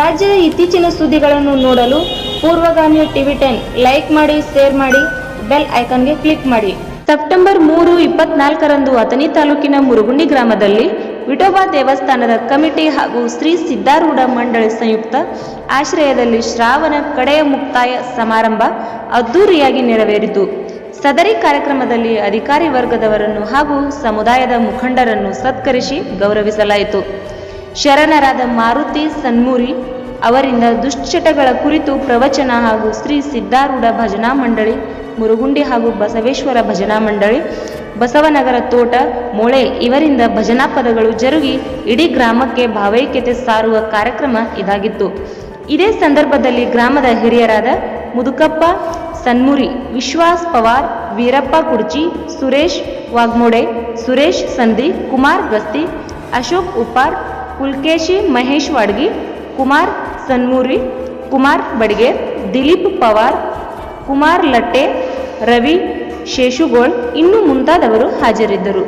ರಾಜ್ಯದ ಇತ್ತೀಚಿನ ಸುದ್ದಿಗಳನ್ನು ನೋಡಲು ಪೂರ್ವಗಾಮಿ ಟಿವಿ ಟೆನ್ ಲೈಕ್ ಮಾಡಿ, ಶೇರ್ ಮಾಡಿ, ಬೆಲ್ ಐಕಾನ್ಗೆ ಕ್ಲಿಕ್ ಮಾಡಿ. ಸೆಪ್ಟೆಂಬರ್ ಮೂರು, ಇಪ್ಪತ್ನಾಲ್ಕರಂದು ಅಥಣಿ ತಾಲೂಕಿನ ಮುರುಗುಂಡಿ ಗ್ರಾಮದಲ್ಲಿ ವಿಠೋಬಾ ದೇವಸ್ಥಾನದ ಕಮಿಟಿ ಹಾಗೂ ಶ್ರೀ ಸಿದ್ಧಾರೂಢ ಮಂಡಳಿ ಸಂಯುಕ್ತ ಆಶ್ರಯದಲ್ಲಿ ಶ್ರಾವಣ ಕಡೆಯ ಮುಕ್ತಾಯ ಸಮಾರಂಭ ಅದ್ದೂರಿಯಾಗಿ ನೆರವೇರಿತು. ಸದರಿ ಕಾರ್ಯಕ್ರಮದಲ್ಲಿ ಅಧಿಕಾರಿ ವರ್ಗದವರನ್ನು ಹಾಗೂ ಸಮುದಾಯದ ಮುಖಂಡರನ್ನು ಸತ್ಕರಿಸಿ ಗೌರವಿಸಲಾಯಿತು. ಶರಣರಾದ ಮಾರುತಿ ಸನ್ಮೂರಿ ಅವರಿಂದ ದುಶ್ಚಟಗಳ ಕುರಿತು ಪ್ರವಚನ ಹಾಗೂ ಶ್ರೀ ಸಿದ್ಧಾರೂಢ ಭಜನಾ ಮಂಡಳಿ, ಮುರುಗುಂಡಿ ಹಾಗೂ ಬಸವೇಶ್ವರ ಭಜನಾ ಮಂಡಳಿ, ಬಸವನಗರ ತೋಟ, ಮೊಳೆ ಇವರಿಂದ ಭಜನಾ ಪದಗಳು ಜರುಗಿ ಇಡೀ ಗ್ರಾಮಕ್ಕೆ ಭಾವೈಕ್ಯತೆ ಸಾರುವ ಕಾರ್ಯಕ್ರಮ ಇದಾಗಿತ್ತು. ಇದೇ ಸಂದರ್ಭದಲ್ಲಿ ಗ್ರಾಮದ ಹಿರಿಯರಾದ ಮುದುಕಪ್ಪ ಸನ್ಮುರಿ, ವಿಶ್ವಾಸ್ ಪವಾರ್, ವೀರಪ್ಪ ಕುರ್ಚಿ ಸುರೇಶ್ ವಾಗ್ಮೋಡೆ, ಸುರೇಶ್ ಸಂಧಿ ಕುಮಾರ್ ಗಸ್ತಿ, ಅಶೋಕ್ ಉಪ್ಪಾರ್ ಪುಲ್ಕೇಶಿ, ಮಹೇಶ್ ವಾಡ್ಗಿ, ಕುಮಾರ್ ಸನ್ಮೂರಿ, ಕುಮಾರ್ ಬಡಿಗೆ ದಿಲೀಪ್ ಪವಾರ್, ಕುಮಾರ್ ಲಟ್ಟೆ, ರವಿ ಶೇಷುಗೋಳ್ ಇನ್ನೂ ಮುಂತಾದವರು ಹಾಜರಿದ್ದರು.